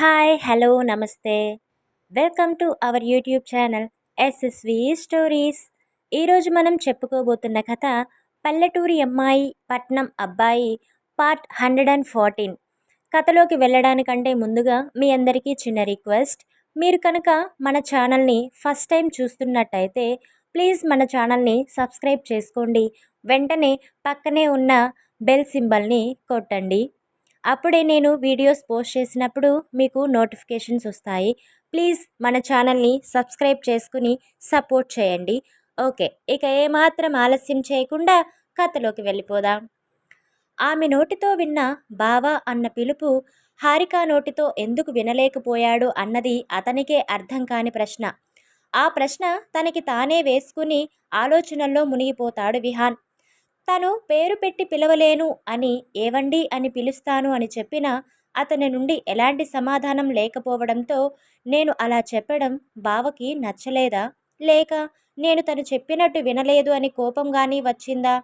Hi hello నమస్తే. Welcome to our YouTube channel SSV stories. ఈరోజు మనం చెప్పుకోబోతున్న కథ పల్లెటూరి అమ్మాయి పట్నం అబ్బాయి పార్ట్ హండ్రెడ్ అండ్ ఫార్టీన్. కథలోకి వెళ్ళడానికంటే ముందుగా మీ అందరికీ చిన్న రిక్వెస్ట్. మీరు కనుక మన ఛానల్ని ఫస్ట్ టైం చూస్తున్నట్టయితే ప్లీజ్ మన ఛానల్ని సబ్స్క్రైబ్ చేసుకోండి. వెంటనే పక్కనే ఉన్న బెల్ సింబల్ని కొట్టండి. అప్పుడే నేను వీడియోస్ పోస్ట్ చేసినప్పుడు మీకు నోటిఫికేషన్స్ వస్తాయి. ప్లీజ్ మన ఛానల్ని సబ్స్క్రైబ్ చేసుకుని సపోర్ట్ చేయండి. ఓకే ఇక ఏమాత్రం ఆలస్యం చేయకుండా కథలోకి వెళ్ళిపోదాం. ఆమె నోటితో విన్న బావా అన్న పిలుపు హారిక నోటితో ఎందుకు వినలేకపోయాడు అన్నది అతనికే అర్థం కాని ప్రశ్న. ఆ ప్రశ్న తనకి తానే వేసుకుని ఆలోచనల్లో మునిగిపోతాడు విహాన్. తను పేరు పెట్టి పిలవలేను అని ఏవండి అని పిలుస్తాను అని చెప్పిన అతని నుండి ఎలాంటి సమాధానం లేకపోవడంతో నేను అలా చెప్పడం బావకి నచ్చలేదా? లేక నేను తను చెప్పినట్టు వినలేదు అని కోపం కానీ వచ్చిందా?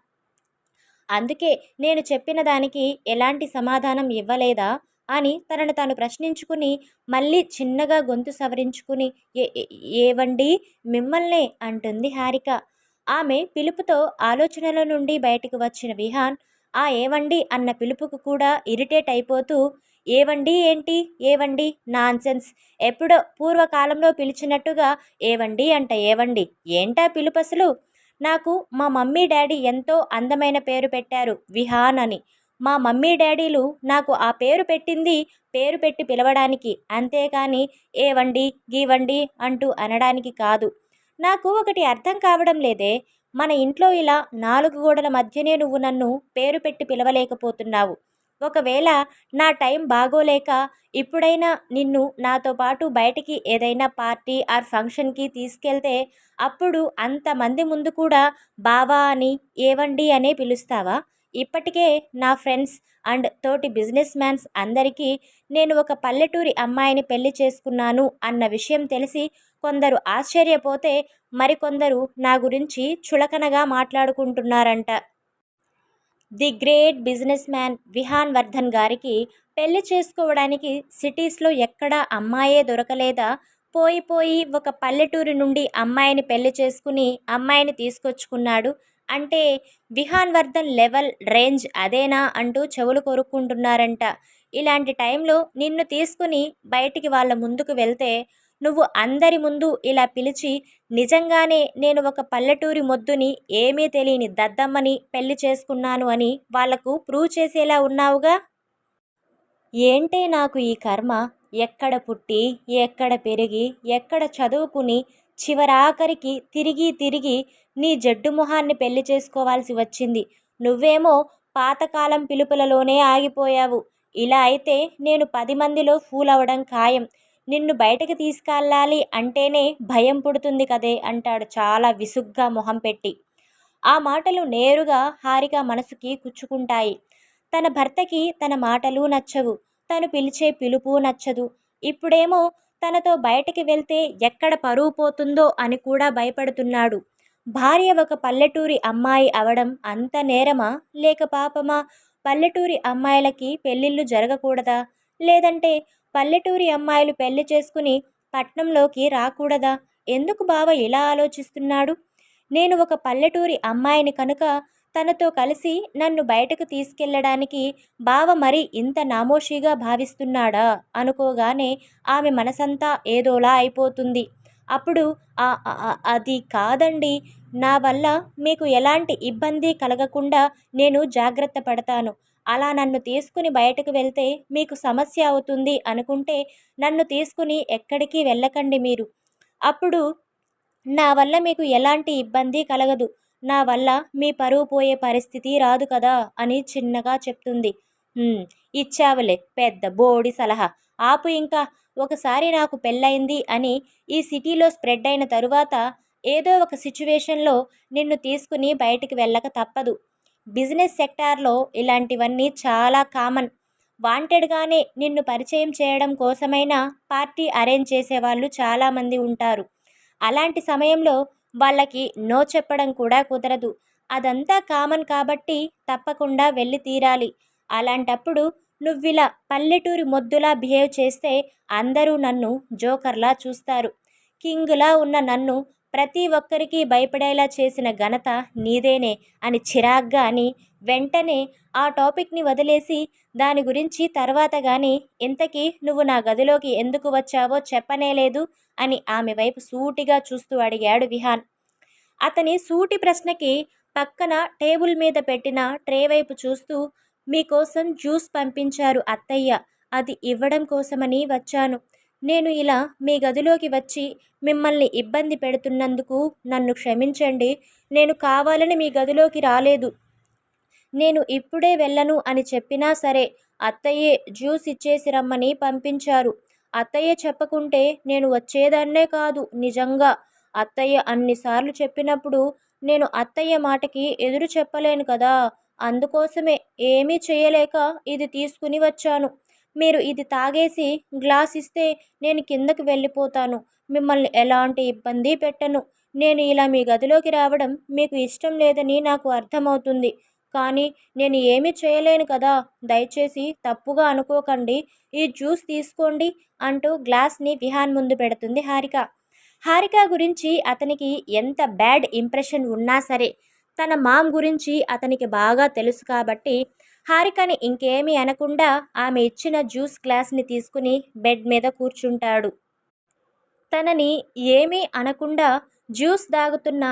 అందుకే నేను చెప్పిన దానికి ఎలాంటి సమాధానం ఇవ్వలేదా? అని తనను తాను ప్రశ్నించుకుని మళ్ళీ చిన్నగా గొంతు సవరించుకుని ఏవండి? మిమ్మల్నే అంటుంది హారిక. ఆమె పిలుపుతో ఆలోచనల నుండి బయటకు వచ్చిన విహాన్ ఆ ఏవండి అన్న పిలుపుకు కూడా ఇరిటేట్ అయిపోతూ ఏవండి ఏంటి? ఏవండి నాన్సెన్స్. ఎప్పుడో పూర్వకాలంలో పిలిచినట్టుగా ఏవండి అంట ఏవండి ఏంటా పిలుపు అసలు? నాకు మా మమ్మీ డాడీ ఎంతో అందమైన పేరు పెట్టారు విహాన్ అని. మా మమ్మీ డాడీలు నాకు ఆ పేరు పెట్టింది పేరు పెట్టి పిలవడానికి. అంతేకాని ఏవండి గీవండి అంటూ అనడానికి కాదు. నాకు ఒకటి అర్థం కావడం లేదే. మన ఇంట్లో ఇలా నాలుగు గోడల మధ్యనే నువ్వు నన్ను పేరు పెట్టి పిలవలేకపోతున్నావు. ఒకవేళ నా టైం బాగోలేక ఇప్పుడైనా నిన్ను నాతో పాటు బయటికి ఏదైనా పార్టీ ఆర్ ఫంక్షన్కి తీసుకెళ్తే అప్పుడు అంతమంది ముందు కూడా బావా అని ఏవండి అనే పిలుస్తావా? ఇప్పటికే నా ఫ్రెండ్స్ అండ్ తోటి బిజినెస్ మ్యాన్స్ అందరికీ నేను ఒక పల్లెటూరి అమ్మాయిని పెళ్ళి చేసుకున్నాను అన్న విషయం తెలిసి కొందరు ఆశ్చర్యపోతే మరికొందరు నా గురించి చులకనగా మాట్లాడుకుంటున్నారంట. The great business man Vihaan Vardhan గారికి పెళ్ళి చేసుకోవడానికి సిటీస్లో ఎక్కడా అమ్మాయే దొరకలేదా? పోయి పోయి ఒక పల్లెటూరి నుండి అమ్మాయిని పెళ్ళి చేసుకుని అమ్మాయిని తీసుకొచ్చుకున్నాడు అంటే విహాన్ వర్ధన్ లెవెల్ రేంజ్ అదేనా అంటూ చెవులు కొరుక్కుంటున్నారంట. ఇలాంటి టైంలో నిన్ను తీసుకుని బయటికి వాళ్ళ ముందుకు వెళ్తే నువ్వు అందరి ముందు ఇలా పిలిచి నిజంగానే నేను ఒక పల్లెటూరి మొద్దుని ఏమీ తెలియని దద్దమ్మని పెళ్ళి చేసుకున్నాను అని వాళ్ళకు ప్రూవ్ చేసేలా ఉన్నావుగా? ఏంటే నాకు ఈ కర్మ? ఎక్కడ పుట్టి ఎక్కడ పెరిగి ఎక్కడ చదువుకుని చివరాఖరికి తిరిగి తిరిగి నీ జడ్డు మొహాన్ని పెళ్ళి చేసుకోవాల్సి వచ్చింది. నువ్వేమో పాతకాలం పిలుపులలోనే ఆగిపోయావు. ఇలా అయితే నేను పది మందిలో ఫూల్ అవ్వడం ఖాయం. నిన్ను బయటకు తీసుకెళ్ళాలి అంటేనే భయం పుడుతుంది కదే అంటాడు చాలా విసుగ్గా మొహం పెట్టి. ఆ మాటలు నేరుగా హారిక మనసుకి కుచ్చుకుంటాయి. తన భర్తకి తన మాటలు నచ్చవు. తను పిలిచే పిలుపు నచ్చదు. ఇప్పుడేమో తనతో బయటికి వెళ్తే ఎక్కడ పరువు పోతుందో అని కూడా భయపడుతున్నాడు. భార్య ఒక పల్లెటూరి అమ్మాయి అవడం అంత నేరమా? లేక పాపమా? పల్లెటూరి అమ్మాయిలకి పెళ్ళిళ్ళు జరగకూడదా? లేదంటే పల్లెటూరి అమ్మాయిలు పెళ్ళి చేసుకుని పట్నంలోకి రాకూడదా? ఎందుకు బావ ఇలా ఆలోచిస్తున్నాడు? నేను ఒక పల్లెటూరి అమ్మాయిని కనుక తనతో కలిసి నన్ను బయటకు తీసుకెళ్ళడానికి బావ మరి ఇంత నామోషిగా భావిస్తున్నాడా? అనుకోగానే ఆమె మనసంతా ఏదోలా అయిపోతుంది. అప్పుడు అది కాదండి. నా వల్ల మీకు ఎలాంటి ఇబ్బంది కలగకుండా నేను జాగ్రత్త పడతాను. అలా నన్ను తీసుకుని బయటకు వెళ్తే మీకు సమస్య అవుతుంది అనుకుంటే నన్ను తీసుకుని ఎక్కడికి వెళ్ళకండి మీరు. అప్పుడు నా వల్ల మీకు ఎలాంటి ఇబ్బంది కలగదు. నా వల్ల మీ పరువు పోయే పరిస్థితి రాదు కదా అని చిన్నగా చెప్తుంది. ఇచ్చావులే పెద్ద బోడి సలహా. ఆపు ఇంకా ఒకసారి నాకు పెళ్ళయింది అని ఈ సిటీలో స్ప్రెడ్ అయిన తరువాత ఏదో ఒక సిచ్యువేషన్లో నిన్ను తీసుకుని బయటికి వెళ్ళక తప్పదు. బిజినెస్ సెక్టార్లో ఇలాంటివన్నీ చాలా కామన్. వాంటెడ్గానే నిన్ను పరిచయం చేయడం కోసమైనా పార్టీ అరేంజ్ చేసేవాళ్ళు చాలామంది ఉంటారు. అలాంటి సమయంలో వాళ్ళకి నో చెప్పడం కూడా కుదరదు. అదంతా కామన్ కాబట్టి తప్పకుండా వెళ్ళి తీరాలి. అలాంటప్పుడు నువ్విలా పల్లెటూరి మొద్దులా బిహేవ్ చేస్తే అందరూ నన్ను జోకర్లా చూస్తారు. కింగ్లా ఉన్న నన్ను ప్రతి ఒక్కరికి భయపడేలా చేసిన ఘనత నీదేనే అని చిరాగ్గా అని వెంటనే ఆ టాపిక్ని వదిలేసి దాని గురించి తర్వాత కానీ ఇంతకీ నువ్వు నా గదిలోకి ఎందుకు వచ్చావో చెప్పనేలేదు అని ఆమె వైపు సూటిగా చూస్తూ అడిగాడు విహాన్. అతని సూటి ప్రశ్నకి పక్కన టేబుల్ మీద పెట్టిన ట్రే వైపు చూస్తూ మీకోసం జ్యూస్ పంపించారు అత్తయ్య. అది ఇవ్వడం కోసమని వచ్చాను. నేను ఇలా మీ గదిలోకి వచ్చి మిమ్మల్ని ఇబ్బంది పెడుతున్నందుకు నన్ను క్షమించండి. నేను కావాలని మీ గదిలోకి రాలేదు. నేను ఇప్పుడే వెళ్ళను అని చెప్పినా సరే అత్తయ్యే జ్యూస్ ఇచ్చేసి రమ్మని పంపించారు. అత్తయ్య చెప్పకుంటే నేను వచ్చేదాన్నే కాదు నిజంగా. అత్తయ్య అన్నిసార్లు చెప్పినప్పుడు నేను అత్తయ్య మాటకి ఎదురు చెప్పలేను కదా. అందుకోసమే ఏమీ చేయలేక ఇది తీసుకుని వచ్చాను. మీరు ఇది తాగేసి గ్లాస్ ఇస్తే నేను కిందకి వెళ్ళిపోతాను. మిమ్మల్ని ఎలాంటి ఇబ్బంది పెట్టను. నేను ఇలా మీ గదిలోకి రావడం మీకు ఇష్టం లేదని నాకు అర్థమవుతుంది. కానీ నేను ఏమీ చేయలేను కదా. దయచేసి తప్పుగా అనుకోకండి. ఈ జ్యూస్ తీసుకోండి అంటూ గ్లాస్ని విహాన్ ముందు పెడుతుంది హారిక. హారిక గురించి అతనికి ఎంత బ్యాడ్ ఇంప్రెషన్ ఉన్నా సరే తన మామ్ గురించి అతనికి బాగా తెలుసు కాబట్టి హారికని ఇంకేమీ అనకుండా ఆమె ఇచ్చిన జ్యూస్ గ్లాస్ని తీసుకుని బెడ్ మీద కూర్చుంటాడు. తనని ఏమీ అనకుండా జ్యూస్ దాగుతున్న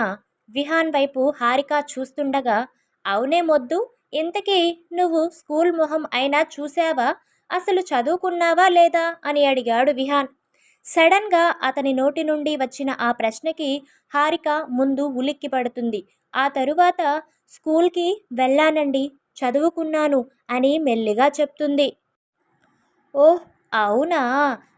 విహాన్ వైపు హారిక చూస్తుండగా అవునే మొద్దు ఇంతకీ నువ్వు స్కూల్ మొహం అయినా చూసావా అసలు చదువుకున్నావా లేదా? అని అడిగాడు విహాన్. సడన్గా అతని నోటి నుండి వచ్చిన ఆ ప్రశ్నకి హారిక ముందు ఉలిక్కి పడుతుంది. ఆ తరువాత స్కూల్కి వెళ్ళానండి చదువుకున్నాను అని మెల్లిగా చెప్తుంది. ఓహ్ అవునా?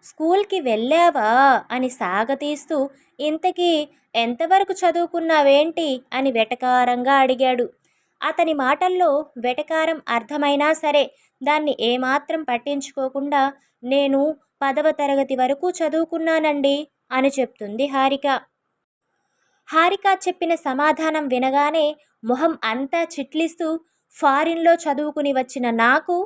స్కూల్కి వెళ్ళావా? అని సాగతీస్తూ ఇంతకీ ఎంతవరకు చదువుకున్నావేంటి? అని వెటకారంగా అడిగాడు. అతని మాటల్లో వెటకారం అర్థమైనా సరే దాన్ని ఏమాత్రం పట్టించుకోకుండా నేను పదవ తరగతి వరకు చదువుకున్నానండి అని చెప్తుంది హారిక. హారిక చెప్పిన సమాధానం వినగానే మొహం అంతా చిట్లిస్తూ ఫారిన్లో చదువుకుని వచ్చిన నాకు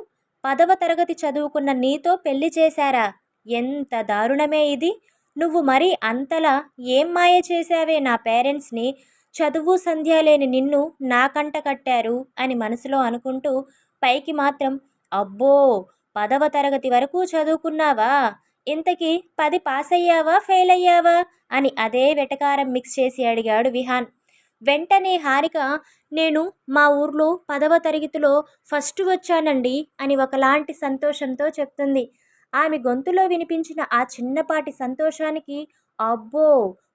పదవ తరగతి చదువుకున్న నీతో పెళ్ళి చేశారా? ఎంత దారుణమే ఇది! నువ్వు మరీ అంతలా ఏం మాయ చేశావే నా పేరెంట్స్ని? చదువు సంధ్య లేని నిన్ను నాకంట కట్టారు అని మనసులో అనుకుంటూ పైకి మాత్రం అబ్బో! పదవ తరగతి వరకు చదువుకున్నావా? ఇంతకీ పది పాస్ అయ్యావా ఫెయిల్ అయ్యావా అని అదే వెటకారం మిక్స్ చేసి అడిగాడు విహాన్. వెంటనే హారిక నేను మా ఊర్లో పదవ తరగతిలో ఫస్ట్ వచ్చానండి అని ఒకలాంటి సంతోషంతో చెప్తుంది. ఆమె గొంతులో వినిపించిన ఆ చిన్నపాటి సంతోషానికి అబ్బో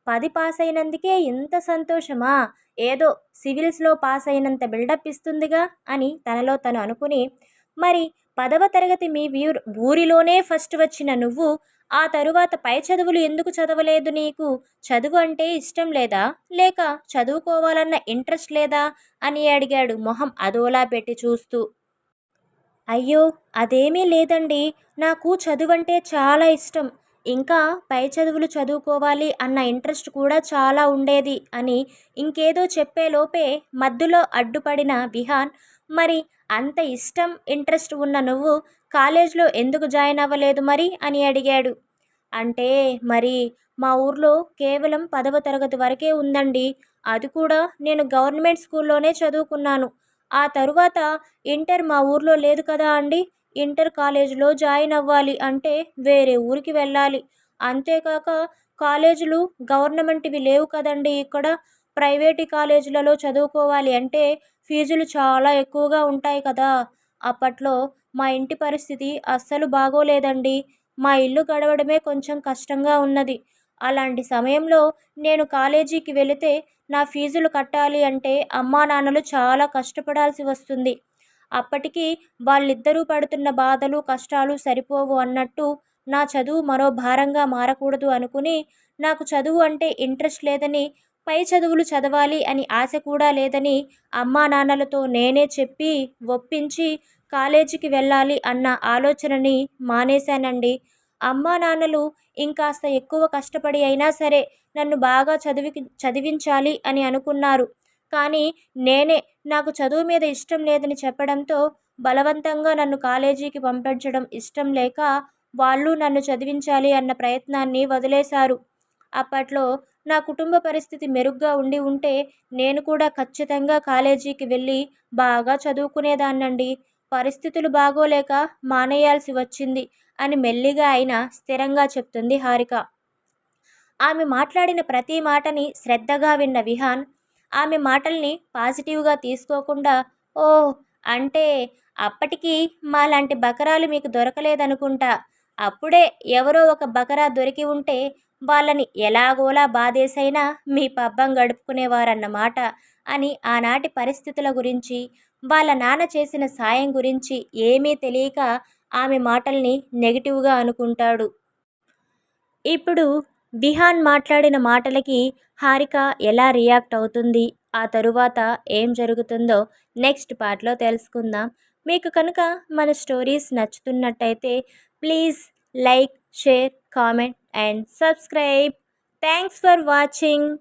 పది పాస్ అయినందుకే ఇంత సంతోషమా? ఏదో సివిల్స్లో పాస్ అయినంత బిల్డప్ ఇస్తుందిగా అని తనలో తను అనుకుని మరి పదవ తరగతి మీ వీరు ఊరిలోనే ఫస్ట్ వచ్చిన నువ్వు ఆ తరువాత పై చదువులు ఎందుకు చదవలేదు నీకు? చదువు అంటే ఇష్టం లేదా? లేక చదువుకోవాలన్న ఇంట్రెస్ట్ లేదా? అని అడిగాడు మొహం అదోలా పెట్టి చూస్తూ. అయ్యో అదేమీ లేదండి. నాకు చదువంటే చాలా ఇష్టం. ఇంకా పై చదువులు చదువుకోవాలి అన్న ఇంట్రెస్ట్ కూడా చాలా ఉండేది అని ఇంకేదో చెప్పేలోపే మధ్యలో అడ్డుపడిన విహాన్ మరి అంత ఇష్టం ఇంట్రెస్ట్ ఉన్న నువ్వు కాలేజ్లో ఎందుకు జాయిన్ అవ్వలేదు మరి? అని అడిగాడు. అంటే మరి మా ఊర్లో కేవలం పదవ తరగతి వరకే ఉందండి. అది కూడా నేను గవర్నమెంట్ స్కూల్లోనే చదువుకున్నాను. ఆ తరువాత ఇంటర్ మా ఊర్లో లేదు కదా అండి? ఇంటర్ కాలేజీలో జాయిన్ అవ్వాలి అంటే వేరే ఊరికి వెళ్ళాలి. అంతేకాక కాలేజీలు గవర్నమెంట్వి లేవు కదండి ఇక్కడ. ప్రైవేటు కాలేజీలలో చదువుకోవాలి అంటే ఫీజులు చాలా ఎక్కువగా ఉంటాయి కదా. అప్పట్లో మా ఇంటి పరిస్థితి అస్సలు బాగోలేదండి. మా ఇల్లు గడవడమే కొంచెం కష్టంగా ఉన్నది. అలాంటి సమయంలో నేను కాలేజీకి వెళితే నా ఫీజులు కట్టాలి అంటే అమ్మా నాన్నలు చాలా కష్టపడాల్సి వస్తుంది. అప్పటికి వాళ్ళిద్దరూ పడుతున్న బాధలు కష్టాలు సరిపోవు అన్నట్టు నా చదువు మరో భారంగా మారకూడదు అనుకుని నాకు చదువు అంటే ఇంట్రెస్ట్ లేదని పై చదువులు చదవాలి అని ఆశ కూడా లేదని అమ్మా నాన్నలతో నేనే చెప్పి ఒప్పించి కాలేజీకి వెళ్ళాలి అన్న ఆలోచనని మానేశానండి. అమ్మా నాన్నలు ఇంకాస్త ఎక్కువ కష్టపడి అయినా సరే నన్ను బాగా చదివి చదివించాలి అని అనుకున్నారు. కానీ నేనే నాకు చదువు మీద ఇష్టం లేదని చెప్పడంతో బలవంతంగా నన్ను కాలేజీకి పంపించడం ఇష్టం లేక వాళ్ళు నన్ను చదివించాలి అన్న ప్రయత్నాన్ని వదిలేశారు. అప్పట్లో నా కుటుంబ పరిస్థితి మెరుగ్గా ఉండి ఉంటే నేను కూడా ఖచ్చితంగా కాలేజీకి వెళ్ళి బాగా చదువుకునేదాన్నండి. పరిస్థితులు బాగోలేక మానేయాల్సి వచ్చింది అని మెల్లిగా ఆయన స్థిరంగా చెప్తుంది హారిక. ఆమె మాట్లాడిన ప్రతి మాటని శ్రద్ధగా విన్న విహాన్ ఆమె మాటల్ని పాజిటివ్గా తీసుకోకుండా ఓ అంటే అప్పటికి మాలాంటి బకరాలు మీకు దొరకలేదనుకుంటా. అప్పుడే ఎవరో ఒక బకరా దొరికి ఉంటే వాళ్ళని ఎలాగోలా బాధేసైనా మీ పబ్బం గడుపుకునేవారన్నమాట అని ఆనాటి పరిస్థితుల గురించి వాళ్ళ నాన్న చేసిన సాయం గురించి ఏమీ తెలియక ఆమె మాటల్ని నెగిటివ్గా అనుకుంటాడు. ఇప్పుడు విహాన్ మాట్లాడిన మాటలకి హారిక ఎలా రియాక్ట్ అవుతుంది? ఆ తరువాత ఏం జరుగుతుందో నెక్స్ట్ పార్ట్లో తెలుసుకుందాం. మీకు కనుక మన stories నచ్చుతున్నట్టయితే please like share comment and subscribe. Thanks for watching.